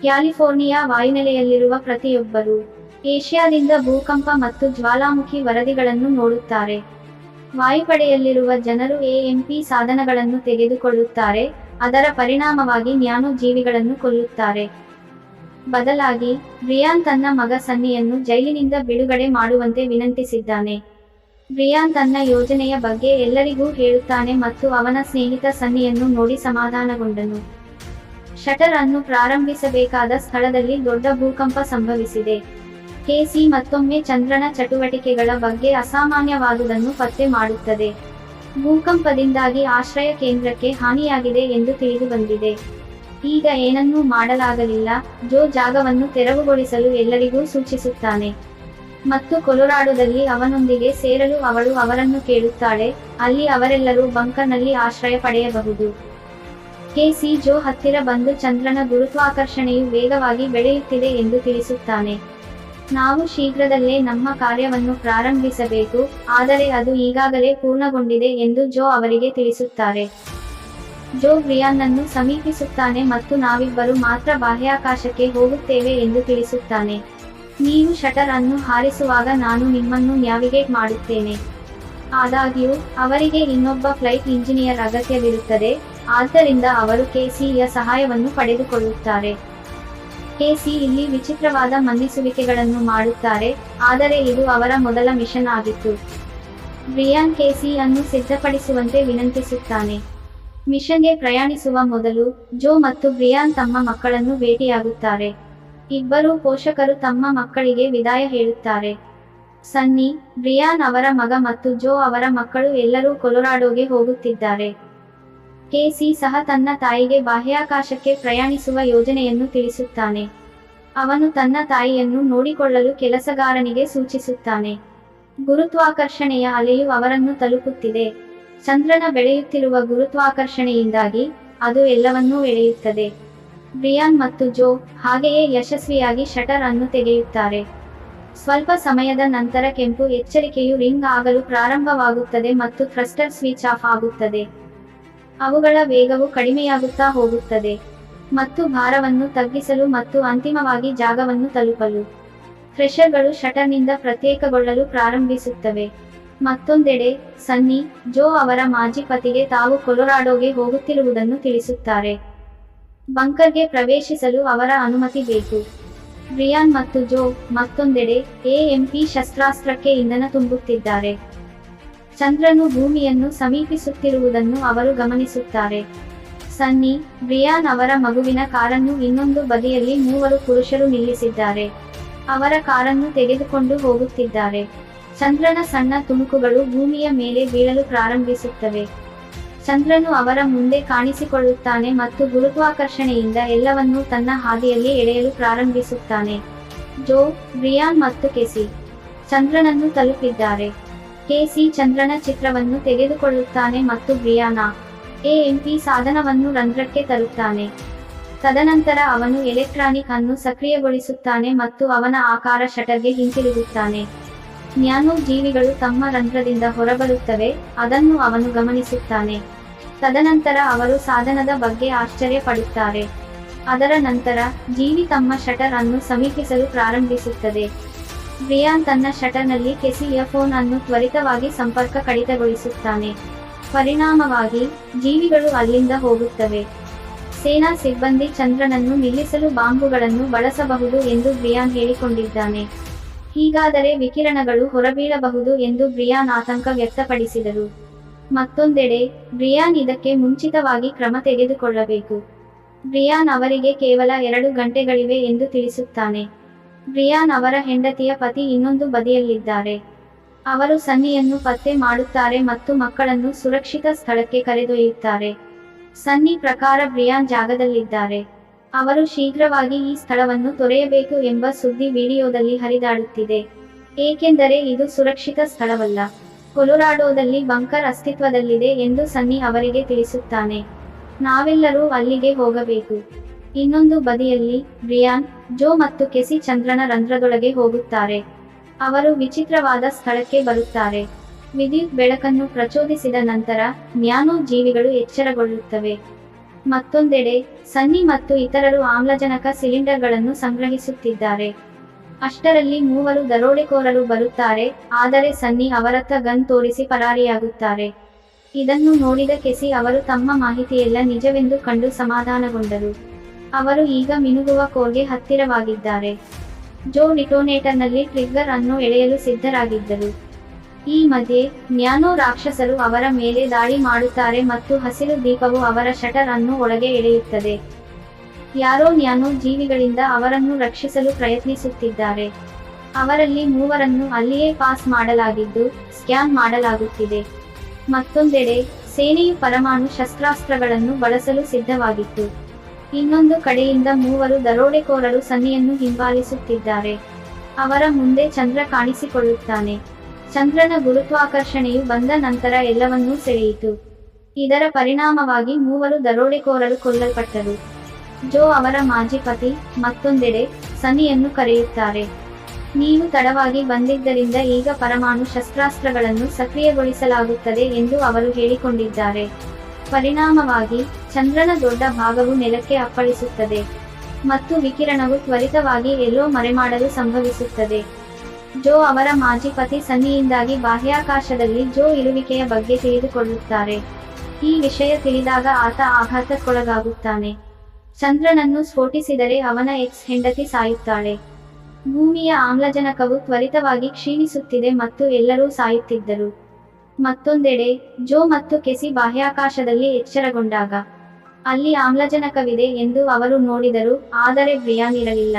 ಕ್ಯಾಲಿಫೋರ್ನಿಯಾ ವಾಯುನೆಲೆಯಲ್ಲಿರುವ ಪ್ರತಿಯೊಬ್ಬರೂ ಏಷ್ಯಾದಿಂದ ಭೂಕಂಪ ಮತ್ತು ಜ್ವಾಲಾಮುಖಿ ವರದಿಗಳನ್ನು ನೋಡುತ್ತಾರೆ. ವಾಯುಪಡೆಯಲ್ಲಿರುವ ಜನರು ಎಎಂಪಿ ಸಾಧನಗಳನ್ನು ತೆಗೆದುಕೊಳ್ಳುತ್ತಾರೆ, ಅದರ ಪರಿಣಾಮವಾಗಿ ನ್ಯಾನೋ ಜೀವಿಗಳನ್ನು ಕೊಲ್ಲುತ್ತಾರೆ. ಬದಲಾಗಿ ಬ್ರಿಯಾನ್ ತನ್ನ ಮಗ ಸನ್ನಿಯನ್ನು ಜೈಲಿನಿಂದ ಬಿಡುಗಡೆ ಮಾಡುವಂತೆ ವಿನಂತಿಸಿದ್ದಾನೆ. ಬ್ರಿಯಾನ್ ತನ್ನ ಯೋಜನೆಯ ಬಗ್ಗೆ ಎಲ್ಲರಿಗೂ ಹೇಳುತ್ತಾನೆ ಮತ್ತು ಅವನ ಸ್ನೇಹಿತ ಸನ್ನಿಯನ್ನು ನೋಡಿ ಸಮಾಧಾನಗೊಂಡನು. ಶಟರ್ ಅನ್ನು ಪ್ರಾರಂಭಿಸಬೇಕಾದ ಸ್ಥಳದಲ್ಲಿ ದೊಡ್ಡ ಭೂಕಂಪ ಸಂಭವಿಸಿದೆ. ಕೆಸಿ ಮತ್ತೊಮ್ಮೆ ಚಂದ್ರನ ಚಟುವಟಿಕೆಗಳ ಬಗ್ಗೆ ಅಸಾಮಾನ್ಯವಾದುದನ್ನು ಪತ್ತೆ ಮಾಡುತ್ತದೆ. ಭೂಕಂಪದಿಂದಾಗಿ ಆಶ್ರಯ ಕೇಂದ್ರಕ್ಕೆ ಹಾನಿಯಾಗಿದೆ ಎಂದು ತಿಳಿದುಬಂದಿದೆ. ಈಗ ಏನನ್ನೂ ಮಾಡಲಾಗಲಿಲ್ಲ, ಜೋ ಜಾಗವನ್ನು ತೆರವುಗೊಳಿಸಲು ಎಲ್ಲರಿಗೂ ಸೂಚಿಸುತ್ತಾನೆ. ಮತ್ತು ಕೊಲೊರಾಡೋದಲ್ಲಿ ಅವನೊಂದಿಗೆ ಸೇರಲು ಅವಳು ಅವರನ್ನು ಕೇಳುತ್ತಾಳೆ, ಅಲ್ಲಿ ಅವರೆಲ್ಲರೂ ಬಂಕರ್ನಲ್ಲಿ ಆಶ್ರಯ ಪಡೆಯಬಹುದು. ಕೆಸಿ ಜೋ ಹತ್ತಿರ ಬಂದು ಚಂದ್ರನ ಗುರುತ್ವಾಕರ್ಷಣೆಯು ವೇಗವಾಗಿ ಬೆಳೆಯುತ್ತಿದೆ ಎಂದು ತಿಳಿಸುತ್ತಾನೆ. ನಾವು ಶೀಘ್ರದಲ್ಲೇ ನಮ್ಮ ಕಾರ್ಯವನ್ನು ಪ್ರಾರಂಭಿಸಬೇಕು, ಆದರೆ ಅದು ಈಗಾಗಲೇ ಪೂರ್ಣಗೊಂಡಿದೆ ಎಂದು ಜೋ ಅವರಿಗೆ ತಿಳಿಸುತ್ತಾರೆ. ಜೋ ಬ್ರಿಯಾನ್ನನ್ನು ಸಮೀಪಿಸುತ್ತಾನೆ ಮತ್ತು ನಾವಿಬ್ಬರು ಮಾತ್ರ ಬಾಹ್ಯಾಕಾಶಕ್ಕೆ ಹೋಗುತ್ತೇವೆ ಎಂದು ತಿಳಿಸುತ್ತಾನೆ. ನೀವು ಶಟರ್ ಅನ್ನು ಹಾರಿಸುವಾಗ ನಾನು ನಿಮ್ಮನ್ನು ನ್ಯಾವಿಗೇಟ್ ಮಾಡುತ್ತೇನೆ. ಆದಾಗ್ಯೂ, ಅವರಿಗೆ ಇನ್ನೊಬ್ಬ ಫ್ಲೈಟ್ ಇಂಜಿನಿಯರ್ ಅಗತ್ಯವಿರುತ್ತದೆ, ಆದ್ದರಿಂದ ಅವರು ಕೆಸಿಯ ಸಹಾಯವನ್ನು ಪಡೆದುಕೊಳ್ಳುತ್ತಾರೆ. ಕೆಸಿ ಇಲ್ಲಿ ವಿಚಿತ್ರವಾದ ಮನ್ನಿಸುವಿಕೆಗಳನ್ನು ಮಾಡುತ್ತಾರೆ, ಆದರೆ ಇದು ಅವರ ಮೊದಲ ಮಿಷನ್ ಆಗಿತ್ತು. ಬ್ರಿಯಾನ್ ಕೆಸಿ ಅನ್ನು ಸಿದ್ಧಪಡಿಸುವಂತೆ ವಿನಂತಿಸುತ್ತಾನೆ. ಮಿಷನ್ಗೆ ಪ್ರಯಾಣಿಸುವ ಮೊದಲು, ಜೋ ಮತ್ತು ಬ್ರಿಯಾನ್ ತಮ್ಮ ಮಕ್ಕಳನ್ನು ಭೇಟಿಯಾಗುತ್ತಾರೆ. ಇಬ್ಬರೂ ಪೋಷಕರು ತಮ್ಮ ಮಕ್ಕಳಿಗೆ ವಿದಾಯ ಹೇಳುತ್ತಾರೆ. ಸನ್ನಿ, ಬ್ರಿಯಾನ್ ಅವರ ಮಗ ಮತ್ತು ಜೋ ಅವರ ಮಕ್ಕಳು ಎಲ್ಲರೂ ಕೊಲೊರಾಡೋಗೆ ಹೋಗುತ್ತಿದ್ದಾರೆ. ಕೆಸಿ ಸಹ ತನ್ನ ತಾಯಿಗೆ ಬಾಹ್ಯಾಕಾಶಕ್ಕೆ ಪ್ರಯಾಣಿಸುವ ಯೋಜನೆಯನ್ನು ತಿಳಿಸುತ್ತಾನೆ. ಅವನು ತನ್ನ ತಾಯಿಯನ್ನು ನೋಡಿಕೊಳ್ಳಲು ಕೆಲಸಗಾರನಿಗೆ ಸೂಚಿಸುತ್ತಾನೆ. ಗುರುತ್ವಾಕರ್ಷಣೆಯ ಅಲೆಯು ಅವರನ್ನು ತಲುಪುತ್ತಿದೆ. ಚಂದ್ರನ ಬೆಳೆಯುತ್ತಿರುವ ಗುರುತ್ವಾಕರ್ಷಣೆಯಿಂದಾಗಿ ಅದು ಎಲ್ಲವನ್ನೂ ಎಳೆಯುತ್ತದೆ. ಬ್ರಿಯಾನ್ ಮತ್ತು ಜೋ ಹಾಗೆಯೇ ಯಶಸ್ವಿಯಾಗಿ ಶಟರ್ ಅನ್ನು ತೆಗೆಯುತ್ತಾರೆ. ಸ್ವಲ್ಪ ಸಮಯದ ನಂತರ ಕೆಂಪು ಎಚ್ಚರಿಕೆಯು ರಿಂಗ್ ಆಗಲು ಪ್ರಾರಂಭವಾಗುತ್ತದೆ ಮತ್ತು ಥ್ರಸ್ಟರ್ ಸ್ವಿಚ್ ಆಫ್ ಆಗುತ್ತದೆ. ಅವುಗಳ ವೇಗವು ಕಡಿಮೆಯಾಗುತ್ತಾ ಹೋಗುತ್ತದೆ. ಮತ್ತು ಭಾರವನ್ನು ತಗ್ಗಿಸಲು ಮತ್ತು ಅಂತಿಮವಾಗಿ ಜಾಗವನ್ನು ತಲುಪಲು. ಥ್ರೆಷರ್ಗಳು ಶಟರ್ನಿಂದ ಪ್ರತ್ಯೇಕಗೊಳ್ಳಲು ಪ್ರಾರಂಭಿಸುತ್ತವೆ. ಮತ್ತೊಂದೆಡೆ, ಸನ್ನಿ, ಜೋ ಅವರ ಮಾಜಿ ಪತಿಗೆ ತಾವು ಕೊಲೊರಾಡೋಗೆ ಹೋಗುತ್ತಿರುವುದನ್ನು ತಿಳಿಸುತ್ತಾರೆ. ಬಂಕರ್ಗೆ ಪ್ರವೇಶಿಸಲು ಅವರ ಅನುಮತಿ ಬೇಕು. ಬ್ರಿಯಾನ್ ಮತ್ತು ಜೋ ಮತ್ತೊಂದೆಡೆ ಎಎಂಪಿ ಶಸ್ತ್ರಾಸ್ತ್ರಕ್ಕೆ ಇಂಧನ ತುಂಬುತ್ತಿದ್ದಾರೆ. ಚಂದ್ರನು ಭೂಮಿಯನ್ನು ಸಮೀಪಿಸುತ್ತಿರುವುದನ್ನು ಅವರು ಗಮನಿಸುತ್ತಾರೆ. ಸನ್ನಿ, ಬ್ರಿಯಾನ್ ಅವರ ಮಗುವಿನ ಕಾರನ್ನು ಇನ್ನೊಂದು ಬದಿಯಲ್ಲಿ ಮೂವರು ಪುರುಷರು ನಿಲ್ಲಿಸಿದ್ದಾರೆ. ಅವರ ಕಾರನ್ನು ತೆಗೆದುಕೊಂಡು ಹೋಗುತ್ತಿದ್ದಾರೆ. ಚಂದ್ರನ ಸಣ್ಣ ತುಣುಕುಗಳು ಭೂಮಿಯ ಮೇಲೆ ಬೀಳಲು ಪ್ರಾರಂಭಿಸುತ್ತವೆ. ಚಂದ್ರನು ಅವರ ಮುಂದೆ ಕಾಣಿಸಿಕೊಳ್ಳುತ್ತಾನೆ ಮತ್ತು ಗುರುತ್ವಾಕರ್ಷಣೆಯಿಂದ ಎಲ್ಲವನ್ನೂ ತನ್ನ ಹಾದಿಯಲ್ಲಿ ಎಳೆಯಲು ಪ್ರಾರಂಭಿಸುತ್ತಾನೆ. ಜೋ, ಬ್ರಿಯಾನ್ ಮತ್ತು ಕೆಸಿ. ಚಂದ್ರನನ್ನು ತಲುಪಿದ್ದಾರೆ. ಕೆಸಿ ಚಂದ್ರನ ಚಿತ್ರವನ್ನು ತೆಗೆದುಕೊಳ್ಳುತ್ತಾನೆ ಮತ್ತು ಬ್ರಿಯಾನಾ, ಎಎಂಪಿ ಸಾಧನವನ್ನು ರಂಧ್ರಕ್ಕೆ ತರುತ್ತಾನೆ. ತದನಂತರ ಅವನು ಎಲೆಕ್ಟ್ರಾನಿಕ್ ಅನ್ನು ಸಕ್ರಿಯಗೊಳಿಸುತ್ತಾನೆ ಮತ್ತು ಅವನ ಆಕಾರ ಶಟರ್ಗೆ ಹಿಂತಿರುಗುತ್ತಾನೆ. ನ್ಯಾನೋ ಜೀವಿಗಳು ತಮ್ಮ ರಂಧ್ರದಿಂದ ಹೊರಬರುತ್ತವೆ, ಅದನ್ನು ಅವನು ಗಮನಿಸುತ್ತಾನೆ. ತದನಂತರ ಅವರು ಸಾಧನದ ಬಗ್ಗೆ ಆಶ್ಚರ್ಯ ಪಡುತ್ತಾರೆ. ಅದರ ನಂತರ, ಜೀವಿ ತಮ್ಮ ಶಟರ್ ಅನ್ನು ಸಮೀಪಿಸಲು ಪ್ರಾರಂಭಿಸುತ್ತದೆ. ಬ್ರಿಯಾನ್ ತನ್ನ ಶಟರ್ನಲ್ಲಿ ಕೆಸಿಯ ಫೋನ್ ಅನ್ನು ತ್ವರಿತವಾಗಿ ಸಂಪರ್ಕ ಕಡಿತಗೊಳಿಸುತ್ತಾನೆ. ಪರಿಣಾಮವಾಗಿ, ಜೀವಿಗಳು ಅಲ್ಲಿಂದ ಹೋಗುತ್ತವೆ. ಸೇನಾ ಸಿಬ್ಬಂದಿ ಚಂದ್ರನನ್ನು ನಿಲ್ಲಿಸಲು ಬಾಂಬುಗಳನ್ನು ಬಳಸಬಹುದು ಎಂದು ಬ್ರಿಯಾನ್ ಹೇಳಿಕೊಂಡಿದ್ದಾನೆ. ಹೀಗಾದರೆ ವಿಕಿರಣಗಳು ಹೊರಬೀಳಬಹುದು ಎಂದು ಬ್ರಿಯಾನ್ ಆತಂಕ ವ್ಯಕ್ತಪಡಿಸಿದರು. ಮತ್ತೊಂದೆಡೆ, ಬ್ರಿಯಾನ್ ಇದಕ್ಕೆ ಮುಂಚಿತವಾಗಿ ಕ್ರಮ ತೆಗೆದುಕೊಳ್ಳಬೇಕು. ಬ್ರಿಯಾನ್ ಅವರಿಗೆ ಕೇವಲ ಎರಡು ಗಂಟೆಗಳಿವೆ ಎಂದು ತಿಳಿಸುತ್ತಾನೆ. ಬ್ರಿಯಾನ್ ಅವರ ಹೆಂಡತಿಯ ಪತಿ ಇನ್ನೊಂದು ಬದಿಯಲ್ಲಿದ್ದಾರೆ. ಅವರು ಸನ್ನಿಯನ್ನು ಪತ್ತೆ ಮಾಡುತ್ತಾರೆ ಮತ್ತು ಮಕ್ಕಳನ್ನು ಸುರಕ್ಷಿತ ಸ್ಥಳಕ್ಕೆ ಕರೆದೊಯ್ಯುತ್ತಾರೆ. ಸನ್ನಿ ಪ್ರಕಾರ ಬ್ರಿಯಾನ್ ಜಾಗದಲ್ಲಿದ್ದಾರೆ. ಅವರು ಶೀಘ್ರವಾಗಿ ಈ ಸ್ಥಳವನ್ನು ತೊರೆಯಬೇಕು ಎಂಬ ಸುದ್ದಿ ವಿಡಿಯೋದಲ್ಲಿ ಹರಿದಾಡುತ್ತಿದೆ. ಏಕೆಂದರೆ ಇದು ಸುರಕ್ಷಿತ ಸ್ಥಳವಲ್ಲ. ಕೊಲೊರಾಡೋದಲ್ಲಿ ಬಂಕರ್ ಅಸ್ತಿತ್ವದಲ್ಲಿದೆ ಎಂದು ಸನ್ನಿ ಅವರಿಗೆ ತಿಳಿಸುತ್ತಾನೆ. ನಾವೆಲ್ಲರೂ ಅಲ್ಲಿಗೆ ಹೋಗಬೇಕು. ಇನ್ನೊಂದು ಬದಿಯಲ್ಲಿ ಬ್ರಿಯಾನ್, ಜೋ ಮತ್ತು ಕೆಸಿ ಚಂದ್ರನ ರಂಧ್ರದೊಳಗೆ ಹೋಗುತ್ತಾರೆ. ಅವರು ವಿಚಿತ್ರವಾದ ಸ್ಥಳಕ್ಕೆ ಬರುತ್ತಾರೆ. ವಿದ್ಯುತ್ ಬೆಳಕನ್ನು ಪ್ರಚೋದಿಸಿದ ನಂತರ ನ್ಯಾನೋ ಜೀವಿಗಳು ಎಚ್ಚರಗೊಳ್ಳುತ್ತವೆ. ಮತ್ತೊಂದೆಡೆ, ಸನ್ನಿ ಮತ್ತು ಇತರರು ಆಮ್ಲಜನಕ ಸಿಲಿಂಡರ್ಗಳನ್ನು ಸಂಗ್ರಹಿಸುತ್ತಿದ್ದಾರೆ. ಅಷ್ಟರಲ್ಲಿ ಮೂವರು ದರೋಡೆಕೋರರು ಬರುತ್ತಾರೆ, ಆದರೆ ಸನ್ನಿ ಅವರತ್ತ ಗನ್ ತೋರಿಸಿ ಪರಾರಿಯಾಗುತ್ತಾರೆ. ಇದನ್ನು ನೋಡಿದ ಕೆಸಿ ಅವರು ತಮ್ಮ ಮಾಹಿತಿಯೆಲ್ಲ ನಿಜವೆಂದು ಕಂಡು ಸಮಾಧಾನಗೊಂಡರು. ಅವರು ಈಗ ಮಿನುಗುವ ಕೋರ್ಗೆ ಹತ್ತಿರವಾಗಿದ್ದಾರೆ. ಜೋ ಡಿಟೋನೇಟರ್ನಲ್ಲಿ ಟ್ರಿಗ್ಗರ್ ಅನ್ನು ಎಳೆಯಲು ಸಿದ್ಧರಾಗಿದ್ದರು. ಈ ಮಧ್ಯೆ ನ್ಯಾನೋ ರಾಕ್ಷಸರು ಅವರ ಮೇಲೆ ದಾಳಿ ಮಾಡುತ್ತಾರೆ ಮತ್ತು ಹಸಿರು ದೀಪವು ಅವರ ಶಟರ್ ಅನ್ನು ಒಳಗೆ ಎಳೆಯುತ್ತದೆ. ಯಾರೋ ನ್ಯಾನೋ ಜೀವಿಗಳಿಂದ ಅವರನ್ನು ರಕ್ಷಿಸಲು ಪ್ರಯತ್ನಿಸುತ್ತಿದ್ದಾರೆ. ಅವರಲ್ಲಿ ಮೂವರನ್ನು ಅಲ್ಲಿಯೇ ಪಾಸ್ ಮಾಡಲಾಗಿದ್ದು, ಸ್ಕ್ಯಾನ್ ಮಾಡಲಾಗುತ್ತಿದೆ. ಮತ್ತೊಂದೆಡೆ, ಸೇನೆಯು ಪರಮಾಣು ಶಸ್ತ್ರಾಸ್ತ್ರಗಳನ್ನು ಬಳಸಲು ಸಿದ್ಧವಾಗಿತ್ತು. ಇನ್ನೊಂದು ಕಡೆಯಿಂದ ಮೂವರು ದರೋಡೆಕೋರರು ಸನ್ನಿಯನ್ನು ಹಿಂಬಾಲಿಸುತ್ತಿದ್ದಾರೆ. ಅವರ ಮುಂದೆ ಚಂದ್ರ ಕಾಣಿಸಿಕೊಳ್ಳುತ್ತಾನೆ. ಚಂದ್ರನ ಗುರುತ್ವಾಕರ್ಷಣೆಯು ಬಂದ ನಂತರ ಎಲ್ಲವನ್ನೂ ಸೆಳೆಯಿತು. ಇದರ ಪರಿಣಾಮವಾಗಿ ಮೂವರು ದರೋಡೆಕೋರರು ಕೊಲ್ಲಲ್ಪಟ್ಟರು. ಜೋ ಅವರ ಮಾಜಿ ಪತಿ, ಮತ್ತೊಂದೆಡೆ ಸನಿಯನ್ನು ಕರೆಯುತ್ತಾರೆ. ನೀವು ತಡವಾಗಿ ಬಂದಿದ್ದರಿಂದ ಈಗ ಪರಮಾಣು ಶಸ್ತ್ರಾಸ್ತ್ರಗಳನ್ನು ಸಕ್ರಿಯಗೊಳಿಸಲಾಗುತ್ತದೆ ಎಂದು ಅವರು ಹೇಳಿಕೊಂಡಿದ್ದಾರೆ. ಪರಿಣಾಮವಾಗಿ, ಚಂದ್ರನ ದೊಡ್ಡ ಭಾಗವು ನೆಲಕ್ಕೆ ಅಪ್ಪಳಿಸುತ್ತದೆ. ಮತ್ತು ವಿಕಿರಣವು ತ್ವರಿತವಾಗಿ ಎಲ್ಲೋ ಮರೆಮಾಡಲು ಸಂಭವಿಸುತ್ತದೆ. ಜೋ ಅವರ ಮಾಜಿ ಪತಿ ಸನ್ನಿಯಿಂದಾಗಿ ಬಾಹ್ಯಾಕಾಶದಲ್ಲಿ ಜೋ ಇರುವಿಕೆಯ ಬಗ್ಗೆ ತಿಳಿದುಕೊಳ್ಳುತ್ತಾರೆ. ಈ ವಿಷಯ ತಿಳಿದಾಗ ಆತ ಆಘಾತಕ್ಕೊಳಗಾಗುತ್ತಾನೆ. ಚಂದ್ರನನ್ನು ಸ್ಫೋಟಿಸಿದರೆ ಅವನ ಎಕ್ಸ್ ಹೆಂಡತಿ ಸಾಯುತ್ತಾಳೆ. ಭೂಮಿಯ ಆಮ್ಲಜನಕವು ತ್ವರಿತವಾಗಿ ಕ್ಷೀಣಿಸುತ್ತಿದೆ ಮತ್ತು ಎಲ್ಲರೂ ಸಾಯುತ್ತಿದ್ದರು. ಮತ್ತೊಂದೆಡೆ, ಜೋ ಮತ್ತು ಕೆಸಿ ಬಾಹ್ಯಾಕಾಶದಲ್ಲಿ ಎಚ್ಚರಗೊಂಡಾಗ, ಅಲ್ಲಿ ಆಮ್ಲಜನಕವಿದೆ ಎಂದು ಅವರು ನೋಡಿದರು, ಆದರೆ ಬ್ರಿಯಾನ್ ಇರಲಿಲ್ಲ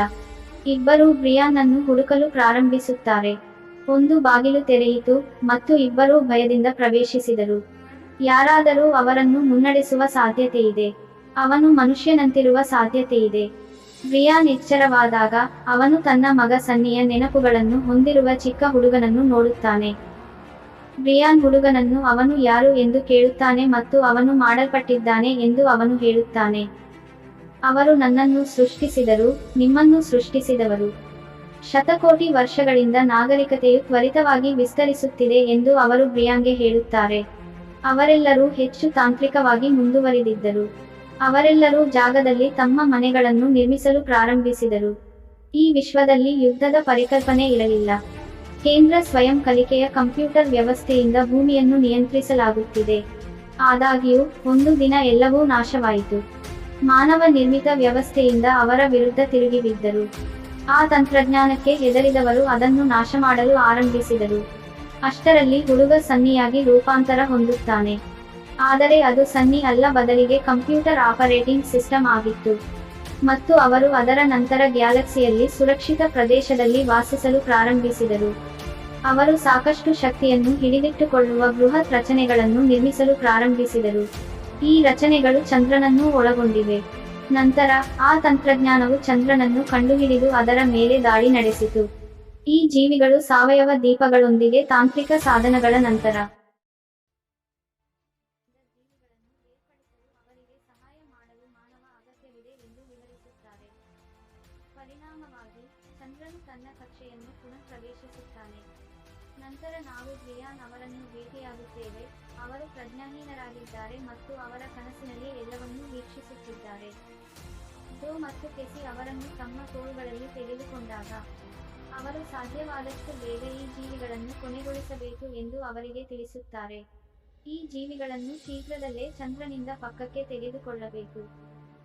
ಇಬ್ಬರೂ ಬ್ರಿಯಾನ್ ಅನ್ನು ಹುಡುಕಲು ಪ್ರಾರಂಭಿಸುತ್ತಾರೆ. ಒಂದು ಬಾಗಿಲು ತೆರೆಯಿತು ಮತ್ತು ಇಬ್ಬರೂ ಭಯದಿಂದ ಪ್ರವೇಶಿಸಿದರು. ಯಾರಾದರೂ ಅವರನ್ನು ಮುನ್ನಡೆಸುವ ಸಾಧ್ಯತೆಯಿದೆ. ಅವನು ಮನುಷ್ಯನಂತಿರುವ ಸಾಧ್ಯತೆಯಿದೆ. ಬ್ರಿಯಾನ್ ಎಚ್ಚರವಾದಾಗ ಅವನು ತನ್ನ ಮಗ ಸನ್ನಿಯ ನೆನಪುಗಳನ್ನು ಹೊಂದಿರುವ ಚಿಕ್ಕ ಹುಡುಗನನ್ನು ನೋಡುತ್ತಾನೆ. ಬ್ರಿಯಾನ್ ಹುಡುಗನನ್ನು ಅವನು ಯಾರು ಎಂದು ಕೇಳುತ್ತಾನೆ ಮತ್ತು ಅವನು ಮಾಡಲ್ಪಟ್ಟಿದ್ದಾನೆ ಎಂದು ಅವನು ಹೇಳುತ್ತಾನೆ. ಅವರು ನನ್ನನ್ನು ಸೃಷ್ಟಿಸಿದರು, ನಿಮ್ಮನ್ನು ಸೃಷ್ಟಿಸಿದವರು. ಶತಕೋಟಿ ವರ್ಷಗಳಿಂದ ನಾಗರಿಕತೆಯು ತ್ವರಿತವಾಗಿ ವಿಸ್ತರಿಸುತ್ತಿದೆ ಎಂದು ಅವರು ಬ್ರಿಯಾಂಗೆ ಹೇಳುತ್ತಾರೆ. ಅವರೆಲ್ಲರೂ ಹೆಚ್ಚು ತಾಂತ್ರಿಕವಾಗಿ ಮುಂದುವರಿದಿದ್ದರು. ಅವರೆಲ್ಲರೂ ಜಾಗದಲ್ಲಿ ತಮ್ಮ ಮನೆಗಳನ್ನು ನಿರ್ಮಿಸಲು ಪ್ರಾರಂಭಿಸಿದರು. ಈ ವಿಶ್ವದಲ್ಲಿ ಯುದ್ಧದ ಪರಿಕಲ್ಪನೆ ಇರಲಿಲ್ಲ. ಕೇಂದ್ರ ಸ್ವಯಂ ಕಲಿಕೆಯ ಕಂಪ್ಯೂಟರ್ ವ್ಯವಸ್ಥೆಯಿಂದ ಭೂಮಿಯನ್ನು ನಿಯಂತ್ರಿಸಲಾಗುತ್ತಿದೆ. ಆದಾಗ್ಯೂ, ಒಂದು ದಿನ ಎಲ್ಲವೂ ನಾಶವಾಯಿತು. ಮಾನವ ನಿರ್ಮಿತ ವ್ಯವಸ್ಥೆಯಿಂದ ಅವರ ವಿರುದ್ಧ ತಿರುಗಿ ಬಿದ್ದರು ಆ ತಂತ್ರಜ್ಞಾನಕ್ಕೆ ಹೆದರಿದವರು ಅದನ್ನು ನಾಶ ಮಾಡಲು ಆರಂಭಿಸಿದರು. ಅಷ್ಟರಲ್ಲಿ ಹುಡುಗ ಸನ್ನಿಯಾಗಿ ರೂಪಾಂತರ ಹೊಂದುತ್ತಾನೆ. ಆದರೆ ಅದು ಸನ್ನಿ ಅಲ್ಲ, ಬದಲಿಗೆ ಕಂಪ್ಯೂಟರ್ ಆಪರೇಟಿಂಗ್ ಸಿಸ್ಟಮ್ ಆಗಿತ್ತು. ಮತ್ತು ಅವರು ಅದರ ನಂತರ ಗ್ಯಾಲಕ್ಸಿಯಲ್ಲಿ ಸುರಕ್ಷಿತ ಪ್ರದೇಶದಲ್ಲಿ ವಾಸಿಸಲು ಪ್ರಾರಂಭಿಸಿದರು. ಅವರು ಸಾಕಷ್ಟು ಶಕ್ತಿಯನ್ನು ಹಿಡಿದಿಟ್ಟುಕೊಳ್ಳುವ ಬೃಹತ್ ರಚನೆಗಳನ್ನು ನಿರ್ಮಿಸಲು ಪ್ರಾರಂಭಿಸಿದರು. ಈ ರಚನೆಗಳು ಚಂದ್ರನನ್ನೂ ಒಳಗೊಂಡಿವೆ. ನಂತರ ಆ ತಂತ್ರಜ್ಞಾನವು ಚಂದ್ರನನ್ನು ಕಂಡುಹಿಡಿದು ಅದರ ಮೇಲೆ ದಾಳಿ ನಡೆಸಿತು. ಈ ಜೀವಿಗಳು ಸಾವಯವ ದೀಪಗಳೊಂದಿಗೆ ತಾಂತ್ರಿಕ ಸಾಧನಗಳ ನಂತರ ಮತ್ತು ಕೆಸಿ ಅವರನ್ನು ತಮ್ಮ ತೋಳುಗಳಲ್ಲಿ ತೆಗೆದುಕೊಂಡಾಗ ಅವರು ಸಾಧ್ಯವಾದಷ್ಟು ಬೇಗ ಈ ಜೀವಿಗಳನ್ನು ಕೊನೆಗೊಳಿಸಬೇಕು ಎಂದು ಅವರಿಗೆ ತಿಳಿಸುತ್ತಾರೆ. ಈ ಜೀವಿಗಳನ್ನು ಶೀಘ್ರದಲ್ಲೇ ಚಂದ್ರನಿಂದ ಪಕ್ಕಕ್ಕೆ ತೆಗೆದುಕೊಳ್ಳಬೇಕು.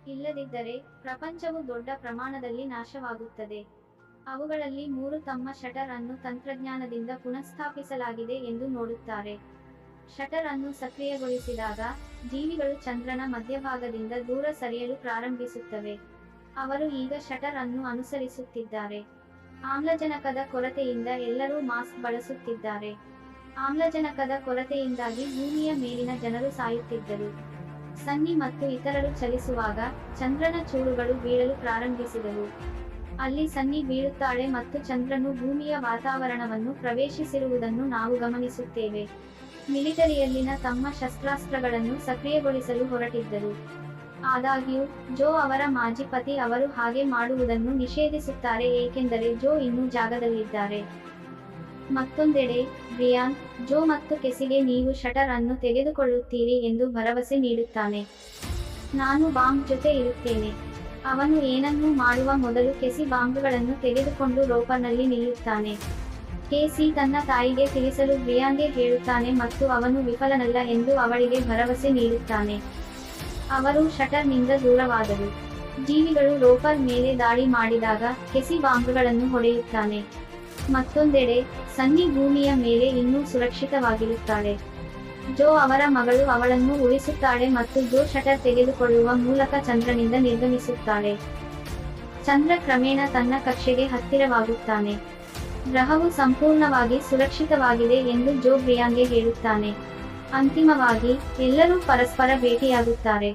ಇಲ್ಲದಿದ್ದರೆ ಪ್ರಪಂಚವು ದೊಡ್ಡ ಪ್ರಮಾಣದಲ್ಲಿ ನಾಶವಾಗುತ್ತದೆ. ಅವುಗಳಲ್ಲಿ ಮೂರು ತಮ್ಮ ಶಟರ್ ಅನ್ನು ತಂತ್ರಜ್ಞಾನದಿಂದ ಪುನಃಸ್ಥಾಪಿಸಲಾಗಿದೆ ಎಂದು ನೋಡುತ್ತಾರೆ. ಶಟರ್ ಅನ್ನು ಸಕ್ರಿಯಗೊಳಿಸಿದಾಗ ಜೀವಿಗಳು ಚಂದ್ರನ ಮಧ್ಯಭಾಗದಿಂದ ದೂರ ಸರಿಯಲು ಪ್ರಾರಂಭಿಸುತ್ತವೆ. ಅವರು ಈಗ ಶಟರ್ ಅನ್ನು ಅನುಸರಿಸುತ್ತಿದ್ದಾರೆ. ಆಮ್ಲಜನಕದ ಕೊರತೆಯಿಂದ ಎಲ್ಲರೂ ಮಾಸ್ಕ್ ಬಳಸುತ್ತಿದ್ದಾರೆ. ಆಮ್ಲಜನಕದ ಕೊರತೆಯಿಂದಾಗಿ ಭೂಮಿಯ ಮೇಲಿನ ಜನರು ಸಾಯುತ್ತಿದ್ದರು. ಸನ್ನಿ ಮತ್ತು ಇತರರು ಚಲಿಸುವಾಗ ಚಂದ್ರನ ಚೂರುಗಳು ಬೀಳಲು ಪ್ರಾರಂಭಿಸಿದವು. ಅಲ್ಲಿ ಸನ್ನಿ ಬೀಳುತ್ತಾಳೆ ಮತ್ತು ಚಂದ್ರನು ಭೂಮಿಯ ವಾತಾವರಣವನ್ನು ಪ್ರವೇಶಿಸಿರುವುದನ್ನು ನಾವು ಗಮನಿಸುತ್ತೇವೆ. ಮಿಲಿಟರಿಯಲ್ಲಿನ ತಮ್ಮ ಶಸ್ತ್ರಾಸ್ತ್ರಗಳನ್ನು ಸಕ್ರಿಯಗೊಳಿಸಲು ಹೊರಟಿದ್ದರು. ಆದಾಗ್ಯೂ, ಜೋ ಅವರ ಮಾಜಿ ಪತಿ ಅವರು ಹಾಗೆ ಮಾಡುವುದನ್ನು ನಿಷೇಧಿಸುತ್ತಾರೆ, ಏಕೆಂದರೆ ಜೋ ಇನ್ನೂ ಜಾಗದಲ್ಲಿದ್ದಾರೆ. ಮತ್ತೊಂದೆಡೆ, ಬ್ರಿಯಾನ್, ಜೋ ಮತ್ತು ಕೆಸಿಗೆ ನೀವು ಶಟರ್ ಅನ್ನು ತೆಗೆದುಕೊಳ್ಳುತ್ತೀರಿ ಎಂದು ಭರವಸೆ ನೀಡುತ್ತಾನೆ. ನಾನು ಬಾಂಬ್ ಜೊತೆ ಇರುತ್ತೇನೆ. ಅವನು ಏನನ್ನೂ ಮಾಡುವ ಮೊದಲು ಕೆಸಿ ಬಾಂಬ್ಗಳನ್ನು ತೆಗೆದುಕೊಂಡು ರೋಪರ್ನಲ್ಲಿ ನಿಲ್ಲುತ್ತಾನೆ. ಕೆಸಿ ತನ್ನ ತಾಯಿಗೆ ತಿಳಿಸಲು ಬ್ರಿಯಾನ್ಗೆ ಹೇಳುತ್ತಾನೆ ಮತ್ತು ಅವನು ವಿಫಲನಲ್ಲ ಎಂದು ಅವಳಿಗೆ ಭರವಸೆ ನೀಡುತ್ತಾನೆ. ಅವರು ಶಟರ್ನಿಂದ ದೂರವಾದರು. ಜೀವಿಗಳು ರೋಪರ್ ಮೇಲೆ ದಾಳಿ ಮಾಡಿದಾಗ ಕೆಸಿ ಬಾಂಬ್ಗಳನ್ನು ಹೊಡೆಯುತ್ತಾನೆ. ಮತ್ತೊಂದೆಡೆ, ಸನ್ನಿ ಭೂಮಿಯ ಮೇಲೆ ಇನ್ನೂ ಸುರಕ್ಷಿತವಾಗಿರುತ್ತಾಳೆ. ಜೋ ಅವರ ಮಗಳು ಅವಳನ್ನು ಉಳಿಸುತ್ತಾಳೆ ಮತ್ತು ಜೋ ಶಟರ್ ತೆಗೆದುಕೊಳ್ಳುವ ಮೂಲಕ ಚಂದ್ರನಿಂದ ನಿರ್ಗಮಿಸುತ್ತಾಳೆ. ಚಂದ್ರ ಕ್ರಮೇಣ ತನ್ನ ಕಕ್ಷೆಗೆ ಹತ್ತಿರವಾಗುತ್ತಾನೆ. ಗ್ರಹವು ಸಂಪೂರ್ಣವಾಗಿ ಸುರಕ್ಷಿತವಾಗಿದೆ ಎಂದು ಜೋ ಬ್ರಿಯಾಂಗೆ ಹೇಳುತ್ತಾನೆ. ಅಂತಿಮವಾಗಿ ಎಲ್ಲರೂ ಪರಸ್ಪರ ಭೇಟಿಯಾಗುತ್ತಾರೆ.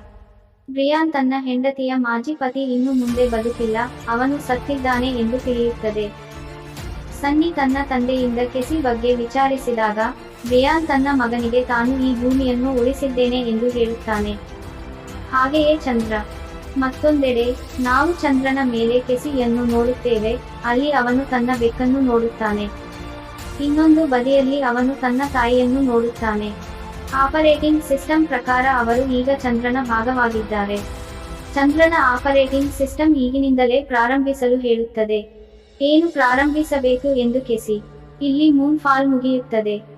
ಬ್ರಿಯಾನ್ ತನ್ನ ಹೆಂಡತಿಯ ಮಾಜಿ ಪತಿ ಇನ್ನು ಮುಂದೆ ಬದುಕಿಲ್ಲ, ಅವನು ಸತ್ತಿದ್ದಾನೆ ಎಂದು ತಿಳಿಯುತ್ತದೆ. ಸನ್ನಿ ತನ್ನ ತಂದೆಯಿಂದ ಕೆಸಿ ಬಗ್ಗೆ ವಿಚಾರಿಸಿದಾಗ ಬ್ರಿಯಾನ್ ತನ್ನ ಮಗನಿಗೆ ತಾನು ಈ ಭೂಮಿಯನ್ನು ಉಳಿಸಿದ್ದೇನೆ ಎಂದು ಹೇಳುತ್ತಾನೆ. ಹಾಗೆಯೇ ಚಂದ್ರ. ಮತ್ತೊಂದೆಡೆ, ನಾವು ಚಂದ್ರನ ಮೇಲೆ ಕೆಸಿಯನ್ನು ನೋಡುತ್ತೇವೆ, ಅಲ್ಲಿ ಅವನು ತನ್ನ ಬೆಕ್ಕನ್ನು ನೋಡುತ್ತಾನೆ. ಇನ್ನೊಂದು ಬದಿಯಲ್ಲಿ ಅವನು ತನ್ನ ತಾಯಿಯನ್ನು ನೋಡುತ್ತಾನೆ. ಆಪರೇಟಿಂಗ್ ಸಿಸ್ಟಮ್ ಪ್ರಕಾರ ಅವರು ಈಗ ಚಂದ್ರನ ಭಾಗವಾಗಿದ್ದಾರೆ. ಚಂದ್ರನ ಆಪರೇಟಿಂಗ್ ಸಿಸ್ಟಮ್ ಈಗಿನಿಂದಲೇ ಪ್ರಾರಂಭಿಸಲು ಹೇಳುತ್ತದೆ. ಏನು ಪ್ರಾರಂಭಿಸಬೇಕು ಎಂದು ಕೆಸಿ. ಇಲ್ಲಿ ಮೂನ್ ಫಾಲ್ ಮುಗಿಯುತ್ತದೆ.